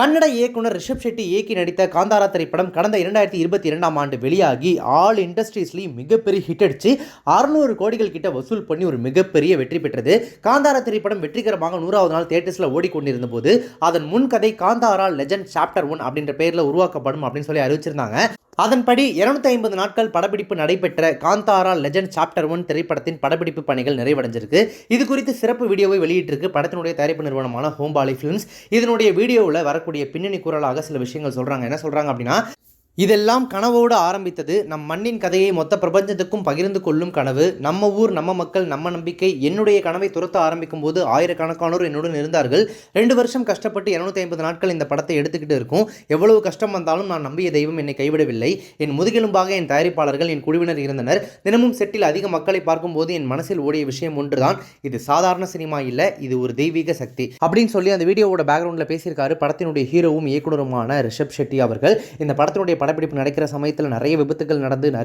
கன்னட இயக்குனர் ரிஷப் ஷெட்டி இயக்கி நடித்த காந்தாரா திரைப்படம் கடந்த இரண்டாயிரத்தி இருபத்தி இரண்டாம் ஆண்டு வெளியாகி ஆல் இண்டஸ்ட்ரீஸ்லையும் மிகப்பெரிய ஹிட் அடிச்சு அறுநூறு கோடிகள் கிட்ட வசூல் பண்ணி ஒரு மிகப்பெரிய வெற்றி பெற்றது. காந்தாரா திரைப்படம் வெற்றிகரமாக நூறாவது நாள் தேட்டர்ஸில் ஓடிக்கொண்டிருந்த போது அதன் முன்கதை காந்தாரா லெஜண்ட் சாப்டர் ஒன் அப்படின்ற பெயரில் உருவாக்கப்படும் அப்படின்னு சொல்லி அறிவிச்சிருந்தாங்க. அதன்படி 250 ஐம்பது நாட்கள் படப்பிடிப்பு நடைபெற்ற காந்தாரா லெஜண்ட் சாப்டர் ஒன் திரைப்படத்தின் படப்பிடிப்பு பணிகள் நிறைவடைஞ்சிருக்கு. இது குறித்து சிறப்பு வீடியோவை வெளியிட்டிருக்கு படத்தினுடைய தயாரிப்பு நிறுவனமான ஹோம்பாலி ஃபிலிம்ஸ் இதனுடைய வீடியோவில் வரக்கூடிய பின்னணி குரலாக சில விஷயங்கள் சொல்கிறாங்க என்ன சொல்கிறாங்க அப்படின்னா இதெல்லாம் கனவோடு ஆரம்பித்தது நம் மண்ணின் கதையை மொத்த பிரபஞ்சத்துக்கும் பகிர்ந்து கொள்ளும் கனவு. நம்ம ஊர் நம்ம மக்கள் நம்ம நம்பிக்கை என்னுடைய கனவை துரத்த ஆரம்பிக்கும் போது ஆயிரக்கணக்கானோர் என்னுடன் இருந்தார்கள். ரெண்டு வருஷம் கஷ்டப்பட்டு இரநூத்தி ஐம்பது நாட்கள் இந்த படத்தை எடுத்துக்கிட்டு இருக்கும். எவ்வளவு கஷ்டம் வந்தாலும் நான் நம்பிய தெய்வம் என்னை கைவிடவில்லை. என் முதுகெலும்பாக என் தயாரிப்பாளர்கள் என் குழுவினர் இருந்தனர். தினமும் செட்டில் அதிக மக்களை பார்க்கும்போது என் மனசில் ஓடிய விஷயம் ஒன்றுதான். இது சாதாரண சினிமா இல்லை இது ஒரு தெய்வீக சக்தி. அப்படின்னு சொல்லி அந்த வீடியோவோட பேக்ரவுண்டில் பேசியிருக்காரு படத்தினுடைய ஹீரோவும் இயக்குனருமான ரிஷப் ஷெட்டி அவர்கள். இந்த படத்தினுடைய படப்பிடிப்பு நடக்கிற சமயத்தில் நிறைய விபத்துகள் நடந்து நிறைய